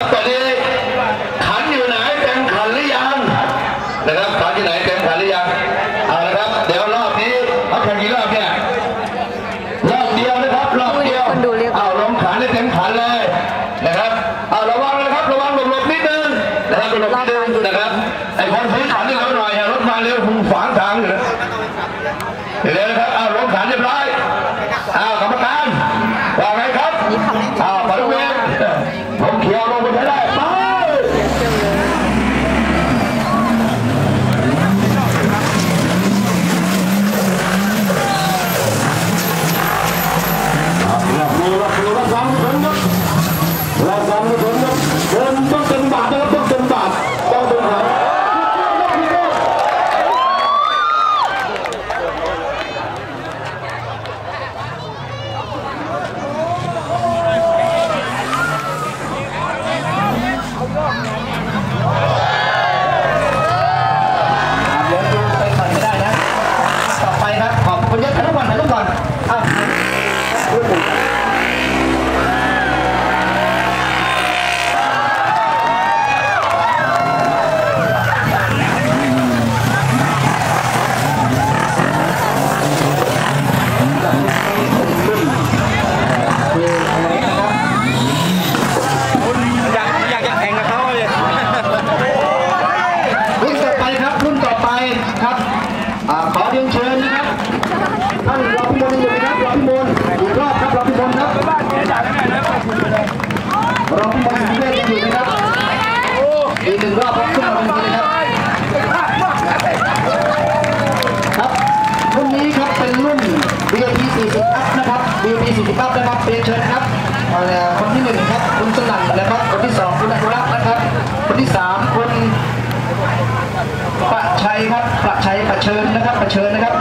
ตอนนี้ขันอยู่ไหนเต็มขันหรือยังนะครับขันอยู่ไหนเต็มขันหรือยังเอาละครับเดี๋ยวรอบนี้เขาแข่งกี่รอบเนี่ยรอบเดียวนะครับรอบเดียวคนดูเรียกเอาลงขันให้เต็มขันเลยนะครับเอาระวังนะครับระวังหลบๆนิดนึงนะครับหลบๆนิดนึงนะครับไอ้คนซื้อขันนี่เขาหน่อยอย่ารถมาเร็วคุณขวางทางอยู่นะเดี๋ยวนะครับเอาลงขันเรียบร้อยเอากรรมการว่าไงครับ นี่ขับ อ้าวบริเวณ ผมเขียวลง น VIP 40 up นะครับ VIP 40 up นะครับเรียนเชิญครับเอ่อคนที่หนึ่งครับคุณสนั่นนะครับ คนที่สองคุณอนุรักษ์นะครับ คนที่สามคุณประชัยครับประชัยประเชิญนะครับประเชิญนะครับ